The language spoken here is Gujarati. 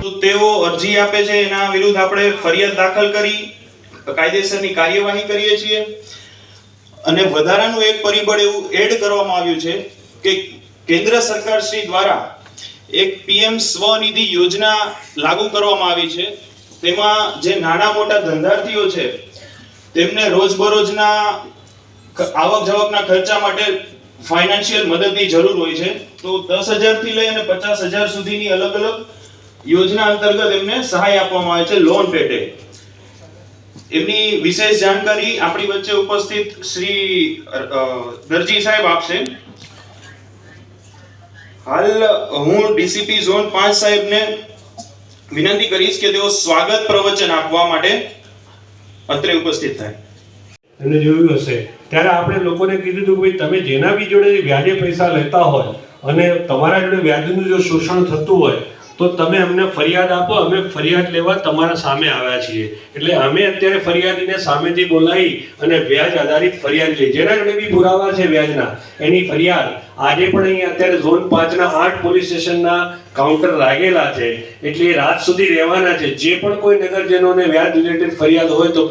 તેઓ અરજી આપે છે, એના વિરુદ્ધ આપણે ફરિયાદ દાખલ કરી, કાયદેસરની કાર્યવાહી કરીએ છીએ. અને વધારાનું એક પરિબળ એવું એડ કરવામાં આવ્યું છે કે કેન્દ્ર સરકાર શ્રી દ્વારા એક પીએમ સ્વનિધિ યોજના લાગુ કરવામાં આવી છે. તેમાં જે નાના મોટા ધંધાર્થીઓ છે, તેમને રોજબરોજના આવક જાવકના ખર્ચા માટે ફાઇનાન્શિયલ મદદની જરૂર હોય છે. તો દસ હજારથી લઈ અને પચાસ હજાર સુધીની અલગ અલગ યોજના અંતર્ગત એમને સહાય આપવામાં આવે છે લોન પેટે. એમની વિશેષ જાણકારી આપણી વચ્ચે ઉપસ્થિત શ્રી દરજી સાહેબ આપશે. હાલ હું ડીસીપી ઝોન પાંચ સાહેબને વિનંતી કરીશ કે તેઓ સ્વાગત પ્રવચન આપવા માટે અત્રે ઉપસ્થિત થાય. એમને જોયું હશે. ત્યારે આપણે લોકોને કીધું હતું કે ભાઈ તમે જેના બી જોડે વ્યાજે પૈસા લેતા હોય અને તમારા જોડે વ્યાજનું જો શોષણ થતું હોય તો તમે અમને ફરિયાદ આપો, અમે ફરિયાદ લેવા તમારા સામે આવ્યા છીએ. એટલે અમે અત્યારે ફરિયાદીને સામેથી બોલાવી અને વ્યાજ આધારિત ફરિયાદ લઈ. જેના જોડે બી પુરાવા છે વ્યાજના. એની ફરિયાદ. આજે પણ અહીં અત્યારે ઝોન પાંચના આઠ પોલીસ સ્ટેશનના કાઉન્ટર લાગેલા છે. એટલે રાત સુધી રહેવાના છે. જે પણ કોઈ નગરજનોને વ્યાજ રિલેટેડ ફરિયાદ હોય તો